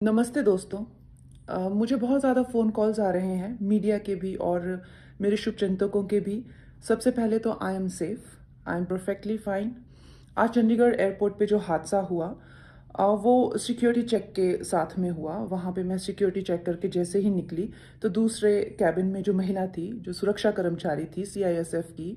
नमस्ते दोस्तों। अ, मुझे बहुत ज़्यादा फ़ोन कॉल्स आ रहे हैं मीडिया के भी और मेरे शुभचिंतकों के भी। सबसे पहले तो I am safe I am perfectly fine आज चंडीगढ़ एयरपोर्ट पे जो हादसा हुआ अ, वो सिक्योरिटी चेक के साथ में हुआ। वहाँ पे मैं सिक्योरिटी चेक करके जैसे ही निकली तो दूसरे कैबिन में जो महिला थी जो सुरक्षा कर्मचारी थी सीआईएसएफ की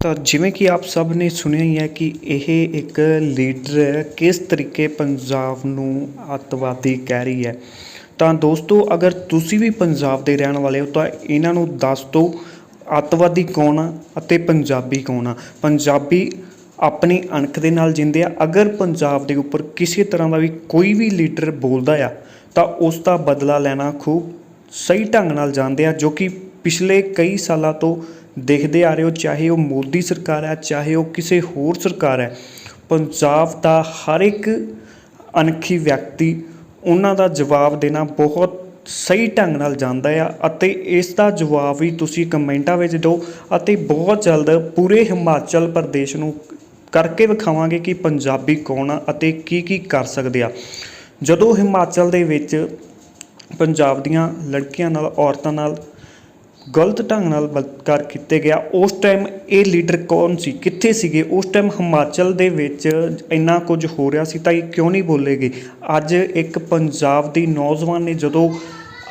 ਤਾਂ ਜਿਵੇਂ ਕਿ ਆਪ ਸਭ ਨੇ ਸੁਣਿਆ ਹੀ ਹੈ ਕਿ ਇਹ ਇੱਕ ਲੀਡਰ ਕਿਸ ਤਰੀਕੇ ਪੰਜਾਬ ਨੂੰ ਅੱਤਵਾਦੀ ਕਹਿ ਰਹੀ ਹੈ। ਤਾਂ ਦੋਸਤੋ, ਅਗਰ ਤੁਸੀਂ ਵੀ ਪੰਜਾਬ ਦੇ ਰਹਿਣ ਵਾਲੇ ਹੋ, ਤਾਂ ਇਹਨਾਂ ਨੂੰ ਦੱਸ ਦਿਓ, ਅੱਤਵਾਦੀ ਕੌਣ ਆ ਅਤੇ ਪੰਜਾਬੀ ਕੌਣ ਆ। ਪੰਜਾਬੀ ਆਪਣੀ ਅਣਖ ਦੇ ਨਾਲ ਜਿੰਦੇ ਆ। ਅਗਰ ਪੰਜਾਬ ਦੇ ਉੱਪਰ ਕਿਸੇ ਤਰ੍ਹਾਂ ਦਾ ਵੀ ਕੋਈ ਵੀ ਲੀਡਰ ਬੋਲਦਾ ਆ, ਤਾਂ ਉਸ ਦਾ ਬਦਲਾ ਲੈਣਾ ਖੂਬ ਸਹੀ ਢੰਗ ਨਾਲ ਜਾਣਦੇ ਆ, ਜੋ ਕਿ ਪਿਛਲੇ ਕਈ ਸਾਲਾਂ ਤੋਂ ਦੇਖਦੇ ਆ ਰਹੇ ਹੋ, ਚਾਹੇ ਉਹ ਮੋਦੀ ਸਰਕਾਰ ਹੈ, ਚਾਹੇ ਉਹ ਕਿਸੇ ਹੋਰ ਸਰਕਾਰ ਹੈ, ਪੰਜਾਬ ਦਾ ਹਰ ਇੱਕ ਅਣਖੀ ਵਿਅਕਤੀ ਉਹਨਾਂ ਦਾ ਜਵਾਬ ਦੇਣਾ ਬਹੁਤ ਸਹੀ ਢੰਗ ਨਾਲ ਜਾਂਦਾ ਆ ਅਤੇ ਇਸ ਦਾ ਜਵਾਬ ਵੀ ਤੁਸੀਂ ਕਮੈਂਟਾਂ ਵਿੱਚ ਦਿਓ ਅਤੇ ਬਹੁਤ ਜਲਦ ਪੂਰੇ ਹਿਮਾਚਲ ਪ੍ਰਦੇਸ਼ ਨੂੰ ਕਰਕੇ ਵਿਖਾਵਾਂਗੇ ਕਿ ਪੰਜਾਬੀ ਕੌਣ ਆ ਅਤੇ ਕੀ ਕੀ ਕਰ ਸਕਦੇ ਆ। ਜਦੋਂ ਹਿਮਾਚਲ ਦੇ ਵਿੱਚ ਪੰਜਾਬ ਦੀਆਂ ਲੜਕੀਆਂ ਨਾਲ, ਔਰਤਾਂ ਨਾਲ ਗਲਤ ਢੰਗ ਨਾਲ ਬਲਾਤਕਾਰ ਕੀਤੇ ਗਿਆ। ਉਸ ਟਾਈਮ ਇਹ ਲੀਡਰ ਕੌਣ ਸੀ? ਕਿੱਥੇ ਸੀਗੇ? ਉਸ ਟਾਈਮ ਹਿਮਾਚਲ ਦੇ ਵਿੱਚ ਇੰਨਾ ਕੁਝ ਹੋ ਰਿਹਾ ਸੀ ਤਾਂ ਇਹ ਕਿਉਂ ਨਹੀਂ ਬੋਲੇਗੇ ਅੱਜ ਇੱਕ ਪੰਜਾਬ ਦੀ ਨੌਜਵਾਨ ਨੇ ਜਦੋਂ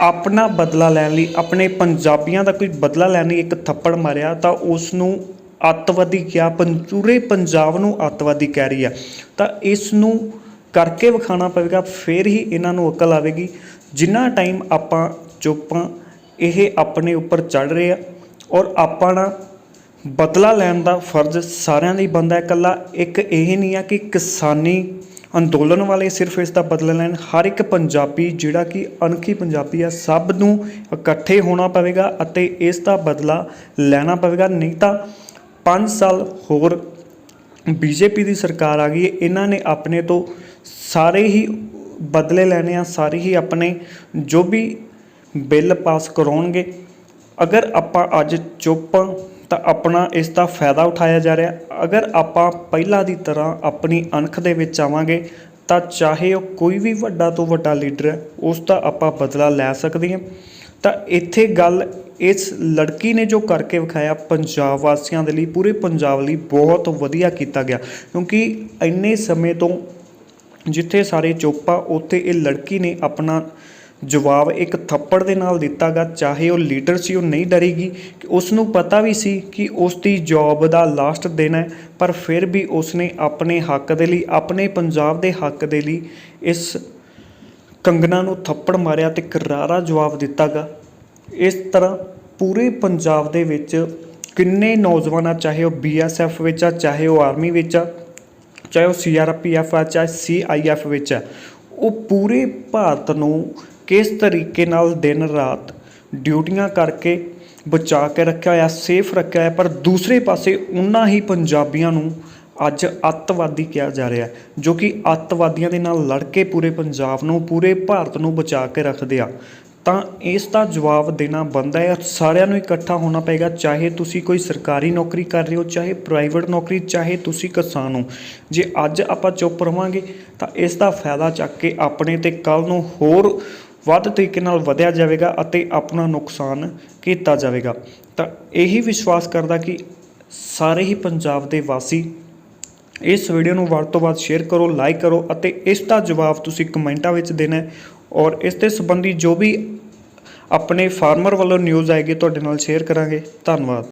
ਆਪਣਾ ਬਦਲਾ ਲੈਣ ਲਈ, ਆਪਣੇ ਪੰਜਾਬੀਆਂ ਦਾ ਕੋਈ ਬਦਲਾ ਲੈਣ ਲਈ ਇੱਕ ਥੱਪੜ ਮਾਰਿਆ ਤਾਂ ਉਸ ਨੂੰ ਅੱਤਵਾਦੀ ਕਿਹਾ ਪੂਰੇ ਪੰਜਾਬ ਨੂੰ ਅੱਤਵਾਦੀ ਕਹਿ ਰਹੀ ਆ। ਤਾਂ ਇਸ ਨੂੰ ਕਰਕੇ ਵਿਖਾਣਾ ਪਵੇਗਾ, ਫਿਰ ਹੀ ਇਹਨਾਂ ਨੂੰ ਅਕਲ ਆਵੇਗੀ। ਜਿੰਨਾ ਟਾਈਮ ਆਪਾਂ ਚੁੱਪਾਂ ਇਹ ਆਪਣੇ ਉੱਪਰ ਚੜ ਰਹੇ ਆ ਔਰ ਆਪਾਂ ਨਾ ਬਦਲਾ ਲੈਣ ਦਾ ਫਰਜ਼ ਸਾਰਿਆਂ ਲਈ ਹੀ ਬਣਦਾ ਇਕੱਲਾ। ਇੱਕ ਇਹ ਨਹੀਂ ਆ ਕਿ ਕਿਸਾਨੀ ਅੰਦੋਲਨ ਵਾਲੇ ਸਿਰਫ ਇਸ ਦਾ ਬਦਲਾ ਲੈਣ। ਹਰ ਇੱਕ ਪੰਜਾਬੀ ਜਿਹੜਾ ਕਿ ਅਣਖੀ ਪੰਜਾਬੀ ਆ, ਸਭ ਨੂੰ ਇਕੱਠੇ ਹੋਣਾ ਪਵੇਗਾ ਅਤੇ ਇਸ ਦਾ ਬਦਲਾ ਲੈਣਾ ਪਵੇਗਾ। ਨਹੀਂ ਤਾਂ 5 ਸਾਲ ਹੋਰ ਬੀਜੇਪੀ ਦੀ ਸਰਕਾਰ ਆ ਗਈ ਹੈ। ਇਹਨਾਂ ਨੇ ਆਪਣੇ ਤੋਂ ਸਾਰੇ ਹੀ ਬਦਲੇ ਲੈਣੇ ਆ, ਸਾਰੇ ਹੀ ਆਪਣੇ ਜੋ ਵੀ ਬਿੱਲ ਪਾਸ ਕਰਾਉਣਗੇ। ਅਗਰ ਆਪਾਂ ਅੱਜ ਚੁੱਪ ਹਾਂ, ਤਾਂ ਆਪਣਾ ਇਸ ਦਾ ਫਾਇਦਾ ਉਠਾਇਆ ਜਾ ਰਿਹਾ। ਅਗਰ ਆਪਾਂ ਪਹਿਲਾਂ ਦੀ ਤਰ੍ਹਾਂ ਆਪਣੀ ਅਣਖ ਦੇ ਵਿੱਚ ਆਵਾਂਗੇ, ਤਾਂ ਚਾਹੇ ਉਹ ਕੋਈ ਵੀ ਵੱਡਾ ਤੋਂ ਵੱਡਾ ਲੀਡਰ ਹੈ, ਉਸ ਦਾ ਆਪਾਂ ਬਦਲਾ ਲੈ ਸਕਦੇ ਹਾਂ। ਤਾਂ ਇੱਥੇ ਗੱਲ ਇਸ ਲੜਕੀ ਨੇ ਜੋ ਕਰਕੇ ਵਿਖਾਇਆ, ਪੰਜਾਬ ਵਾਸੀਆਂ ਦੇ ਲਈ, ਪੂਰੇ ਪੰਜਾਬ ਲਈ ਬਹੁਤ ਵਧੀਆ ਕੀਤਾ ਗਿਆ। ਕਿਉਂਕਿ ਇੰਨੇ ਸਮੇਂ ਤੋਂ ਜਿੱਥੇ ਸਾਰੇ ਚੁੱਪ ਆ, ਉੱਥੇ ਇਹ ਲੜਕੀ ਨੇ ਆਪਣਾ ਜਵਾਬ ਇੱਕ ਥੱਪੜ ਦੇ ਨਾਲ ਦਿੱਤਾਗਾ, ਚਾਹੇ ਉਹ ਲੀਡਰ ਸੀ, ਉਹ ਨਹੀਂ ਡਰੇਗੀ। ਕਿ ਉਸ ਨੂੰ ਪਤਾ ਵੀ ਸੀ ਕਿ ਉਸ ਦੀ ਜੌਬ ਦਾ ਲਾਸਟ ਦਿਨ ਹੈ, ਪਰ ਫਿਰ ਵੀ ਉਸਨੇ ਆਪਣੇ ਹੱਕ ਦੇ ਲਈ, ਆਪਣੇ ਪੰਜਾਬ ਦੇ ਹੱਕ ਦੇ ਲਈ ਇਸ ਕੰਗਨਾ ਨੂੰ ਥੱਪੜ ਮਾਰਿਆ ਤੇ ਕਰਾਰਾ ਜਵਾਬ ਦਿੱਤਾਗਾ। ਇਸ ਤਰ੍ਹਾਂ ਪੂਰੇ ਪੰਜਾਬ ਦੇ ਵਿੱਚ ਕਿੰਨੇ ਨੌਜਵਾਨ ਆ ਚਾਹੇ ਉਹ ਬੀਐਸਐਫ ਵਿੱਚ ਆ, ਚਾਹੇ ਉਹ ਆਰਮੀ ਵਿੱਚ ਆ, ਚਾਹੇ ਉਹ ਸੀਆਰਪੀਐਫ ਆ, ਚਾਹੇ ਸੀਆਈਐਫ ਵਿੱਚ ਆ, ਉਹ ਪੂਰੇ ਭਾਰਤ ਨੂੰ ਕਿਸ ਤਰੀਕੇ ਨਾਲ ਦਿਨ ਰਾਤ ਡਿਊਟੀਆਂ ਕਰਕੇ ਬਚਾ ਕੇ ਰੱਖਿਆ ਹੋਇਆ ਸੇਫ ਰੱਖਿਆ ਹੈ ਪਰ ਦੂਸਰੇ ਪਾਸੇ ਉਹਨਾਂ ਹੀ ਪੰਜਾਬੀਆਂ ਨੂੰ ਅੱਜ ਅੱਤਵਾਦੀ ਕਿਹਾ ਜਾ ਰਿਹਾ ਜੋ ਕਿ ਅੱਤਵਾਦੀਆਂ ਦੇ ਨਾਲ ਲੜ ਕੇ ਪੂਰੇ ਪੰਜਾਬ ਨੂੰ, ਪੂਰੇ ਭਾਰਤ ਨੂੰ ਬਚਾ ਕੇ ਰੱਖਦੇ ਆ। ਤਾਂ ਇਸ ਦਾ ਜਵਾਬ ਦੇਣਾ ਬਣਦਾ ਹੈ ਸਾਰਿਆਂ ਨੂੰ ਇਕੱਠਾ ਹੋਣਾ ਪਏਗਾ, ਚਾਹੇ ਤੁਸੀਂ ਕੋਈ ਸਰਕਾਰੀ ਨੌਕਰੀ ਕਰ ਰਹੇ ਹੋ, ਚਾਹੇ ਪ੍ਰਾਈਵੇਟ ਨੌਕਰੀ, ਚਾਹੇ ਤੁਸੀਂ ਕਿਸਾਨ ਹੋ। ਜੇ ਅੱਜ ਆਪਾਂ ਚੁੱਪ ਰਵਾਂਗੇ, ਤਾਂ ਇਸ ਦਾ ਫਾਇਦਾ ਚੱਕ ਕੇ ਆਪਣੇ ਤੇ ਕੱਲ ਨੂੰ ਹੋਰ ਵੱਧ ਤਰੀਕੇ ਨਾਲ ਵਧਿਆ ਜਾਵੇਗਾ ਅਤੇ ਆਪਣਾ ਨੁਕਸਾਨ ਕੀਤਾ ਜਾਵੇਗਾ। ਤਾਂ ਇਹੀ ਵਿਸ਼ਵਾਸ ਕਰਦਾ ਕਿ ਸਾਰੇ ਹੀ ਪੰਜਾਬ ਦੇ ਵਾਸੀ ਇਸ ਵੀਡੀਓ ਨੂੰ ਵੱਧ ਤੋਂ ਵੱਧ ਸ਼ੇਅਰ ਕਰੋ ਲਾਈਕ ਕਰੋ ਅਤੇ ਇਸ ਦਾ ਜਵਾਬ ਤੁਸੀਂ ਕਮੈਂਟਾਂ ਵਿੱਚ ਦੇਣਾ ਔਰ ਇਸ ਦੇ ਸੰਬੰਧੀ ਜੋ ਵੀ ਆਪਣੇ ਫਾਰਮਰ ਵੱਲੋਂ ਨਿਊਜ਼ ਆਏਗੀ ਤੁਹਾਡੇ ਨਾਲ ਸ਼ੇਅਰ ਕਰਾਂਗੇ। ਧੰਨਵਾਦ।